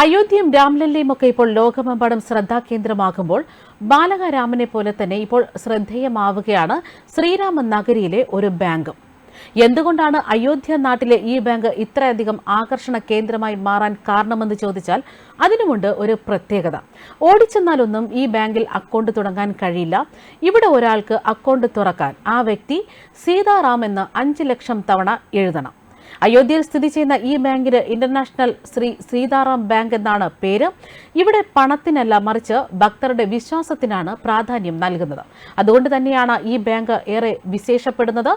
അയോധ്യയും രാംലല്ലയും ഒക്കെ ഇപ്പോൾ ലോകമെമ്പാടും ശ്രദ്ധാകേന്ദ്രമാകുമ്പോൾ ബാലകരാമനെ പോലെ തന്നെ ഇപ്പോൾ ശ്രദ്ധേയമാവുകയാണ് ശ്രീരാമ നഗരിയിലെ ഒരു ബാങ്കും. എന്തുകൊണ്ടാണ് അയോധ്യ നാട്ടിലെ ഈ ബാങ്ക് ഇത്രയധികം ആകർഷണ കേന്ദ്രമായി മാറാൻ കാരണമെന്ന് ചോദിച്ചാൽ അതിനുമുണ്ട് ഒരു പ്രത്യേകത. ഓടിച്ചെന്നാലൊന്നും ഈ ബാങ്കിൽ അക്കൗണ്ട് തുടങ്ങാൻ കഴിയില്ല. ഇവിടെ ഒരാൾക്ക് അക്കൗണ്ട് തുറക്കാൻ ആ വ്യക്തി സീതാറാം എന്ന് അഞ്ച് ലക്ഷം തവണ എഴുതണം. അയോധ്യയിൽ സ്ഥിതി ചെയ്യുന്ന ഈ ബാങ്കിന് ഇന്റർനാഷണൽ ശ്രീ സീതാറാം ബാങ്ക് എന്നാണ് പേര്. ഇവിടെ പണത്തിനല്ല മറിച്ച് ഭക്തരുടെ വിശ്വാസത്തിനാണ് പ്രാധാന്യം നൽകുന്നത്. അതുകൊണ്ട് തന്നെയാണ് ഈ ബാങ്ക് ഏറെ വിശേഷപ്പെടുന്നത്.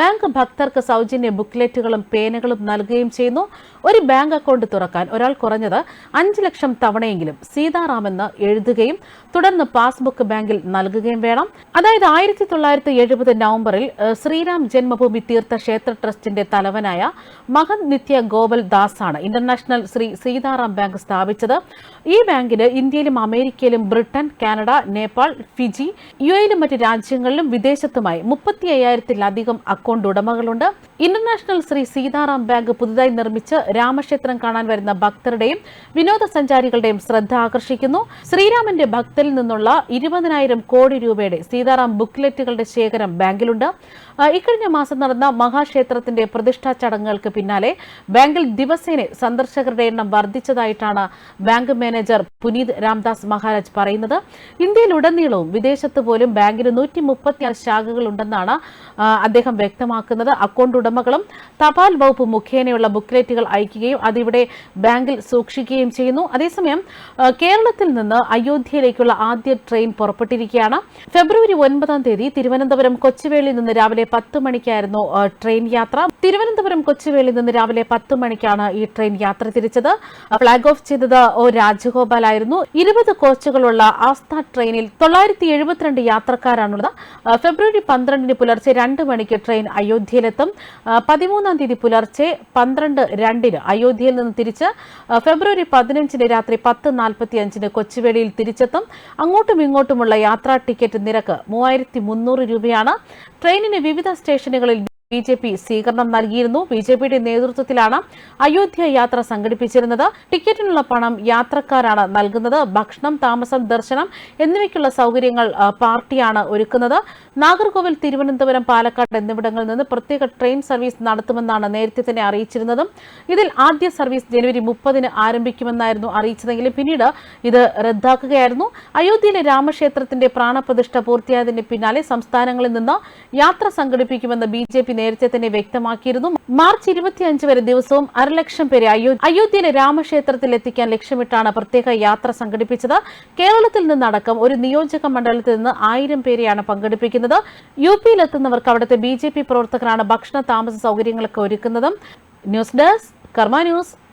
ബാങ്ക് ഭക്തർക്ക് സൗജന്യ ബുക്ക്ലെറ്റുകളും പേനകളും നൽകുകയും ചെയ്യുന്നു. ഒരു ബാങ്ക് അക്കൗണ്ട് തുറക്കാൻ ഒരാൾ കുറഞ്ഞത് അഞ്ച് ലക്ഷം തവണയെങ്കിലും സീതാറാമെന്ന് എഴുതുകയും തുടർന്ന് പാസ്ബുക്ക് ബാങ്കിൽ നൽകുകയും വേണം. അതായത് ആയിരത്തി തൊള്ളായിരത്തി എഴുപത് നവംബറിൽ ശ്രീരാം ജന്മഭൂമി തീർത്ഥ ക്ഷേത്ര ട്രസ്റ്റിന്റെ തലവനായ മഹന്ത് നിത്യ ഗോപൽ ആണ് ഇന്റർനാഷണൽ ശ്രീ സീതാറാം ബാങ്ക് സ്ഥാപിച്ചത്. ഈ ബാങ്കിന് ഇന്ത്യയിലും അമേരിക്കയിലും Britain Canada Nepal Fiji U എയിലും മറ്റ് രാജ്യങ്ങളിലും വിദേശത്തുമായി മുപ്പത്തി അയ്യായിരത്തിലധികം അക്കൗണ്ട് ഉടമകളുണ്ട്. ഇന്റർനാഷണൽ ശ്രീ സീതാറാം ബാങ്ക് പുതുതായി നിർമ്മിച്ച് രാമക്ഷേത്രം കാണാൻ വരുന്ന ഭക്തരുടെയും വിനോദസഞ്ചാരികളുടെയും ശ്രദ്ധ ആകർഷിക്കുന്നു. ശ്രീരാമന്റെ ഭക്തരിൽ നിന്നുള്ള ഇരുപതിനായിരം കോടി രൂപയുടെ സീതാറാം ബുക്ക്ലെറ്റുകളുടെ ശേഖരം ബാങ്കിലുണ്ട്. ഇക്കഴിഞ്ഞ മാസം നടന്ന മഹാക്ഷേത്രത്തിന്റെ പ്രതിഷ്ഠാ ചടങ്ങുകൾക്ക് പിന്നാലെ ബാങ്കിൽ ദിവസേന സന്ദർശകരുടെ എണ്ണം വർദ്ധിച്ചതായിട്ടാണ് ബാങ്ക് മാനേജർ പുനീത് രാംദാസ് മഹാരാജ് പറയുന്നത്. ഇന്ത്യയിലുടനീളവും വിദേശത്ത് പോലും ബാങ്കിന് നൂറ്റി മുപ്പത്തിയാറ് ശാഖകൾ ഉണ്ടെന്നാണ് അദ്ദേഹം വ്യക്തമാക്കുന്നത്. അക്കൗണ്ട് ഉടമകളും തപാൽ വകുപ്പ് മുഖേനയുള്ള ബുക്ക്ലെറ്റുകൾ അയക്കുകയും അതിവിടെ ബാങ്കിൽ സൂക്ഷിക്കുകയും ചെയ്യുന്നു. അതേസമയം കേരളത്തിൽ നിന്ന് അയോധ്യയിലേക്കുള്ള ആദ്യ ട്രെയിൻ പുറപ്പെട്ടിരിക്കുകയാണ്. ഫെബ്രുവരി ഒൻപതാം തീയതി തിരുവനന്തപുരം കൊച്ചുവേളിയിൽ നിന്ന് രാവിലെ പത്ത് മണിക്കായിരുന്നു ട്രെയിൻ യാത്ര. തിരുവനന്തപുരം കൊച്ചുവേളിയിൽ നിന്ന് രാവിലെ പത്ത് മണിക്കാണ് ഈ ട്രെയിൻ യാത്ര തിരിച്ചത്. ഫ്ളാഗ് ഓഫ് ചെയ്തത് ഒ രാജഗോപാൽ ആയിരുന്നു ഇരുപത് കോച്ചുകളുള്ള ആസ്ഥ ട്രെയിനിൽ തൊള്ളായിരത്തി എഴുപത്തിരണ്ട് യാത്രക്കാരാണുള്ളത്. ഫെബ്രുവരി പന്ത്രണ്ടിന് പുലർച്ചെ രണ്ട് മണിക്ക് ട്രെയിൻ അയോധ്യയിലെത്തും. പതിമൂന്നാം തീയതി പുലർച്ചെ പന്ത്രണ്ട് രണ്ടിന് അയോധ്യയിൽ നിന്ന് തിരിച്ച് ഫെബ്രുവരി പതിനഞ്ചിന് രാത്രി പത്ത് നാൽപ്പത്തി അഞ്ചിന് കൊച്ചുവേളിയിൽ തിരിച്ചെത്തും. അങ്ങോട്ടും ഇങ്ങോട്ടുമുള്ള യാത്രാ ടിക്കറ്റ് നിരക്ക് മൂവായിരത്തി മുന്നൂറ് രൂപയാണ്. ട്രെയിനിന് വിവിധ സ്റ്റേഷനുകളിൽ ബി ജെ പി സ്വീകരണം നൽകിയിരുന്നു. ബി ജെ പിയുടെ നേതൃത്വത്തിലാണ് അയോധ്യ യാത്ര സംഘടിപ്പിച്ചിരുന്നത്. ടിക്കറ്റിനുള്ള പണം യാത്രക്കാരാണ് നൽകുന്നത്. ഭക്ഷണം താമസം ദർശനം എന്നിവയ്ക്കുള്ള സൗകര്യങ്ങൾ പാർട്ടിയാണ് ഒരുക്കുന്നത്. നാഗർകോവിൽ തിരുവനന്തപുരം പാലക്കാട് എന്നിവിടങ്ങളിൽ നിന്ന് പ്രത്യേക ട്രെയിൻ സർവീസ് നടത്തുമെന്നാണ് നേരത്തെ തന്നെ അറിയിച്ചിരുന്നതും. ഇതിൽ ആദ്യ സർവീസ് ജനുവരി മുപ്പതിന് ആരംഭിക്കുമെന്നായിരുന്നു അറിയിച്ചതെങ്കിലും പിന്നീട് ഇത് റദ്ദാക്കുകയായിരുന്നു. അയോധ്യയിലെ രാമക്ഷേത്രത്തിന്റെ പ്രാണപ്രതിഷ്ഠ പൂർത്തിയായതിന് പിന്നാലെ സംസ്ഥാനങ്ങളിൽ നിന്ന് യാത്ര സംഘടിപ്പിക്കുമെന്ന് ബി ജെ പി നേരത്തെ തന്നെ വ്യക്തമാക്കിയിരുന്നു. മാർച്ച് ഇരുപത്തിയഞ്ച് വരെ ദിവസവും അരലക്ഷം പേരെ അയോ- അയോധ്യയിലെ രാമക്ഷേത്രത്തിൽ എത്തിക്കാൻ ലക്ഷ്യമിട്ടാണ് പ്രത്യേക യാത്ര സംഘടിപ്പിച്ചത്. കേരളത്തിൽ നിന്നടക്കം ഒരു നിയോജക മണ്ഡലത്തിൽ നിന്ന് ആയിരം പേരെയാണ് പങ്കെടുപ്പിക്കുന്നത്. യു പിയിലെത്തുന്നവർക്ക് അവിടുത്തെ ബി ജെ പി പ്രവർത്തകരാണ് ഭക്ഷണ താമസ സൗകര്യങ്ങളൊക്കെ ഒരുക്കുന്നതും. News desk Karma news.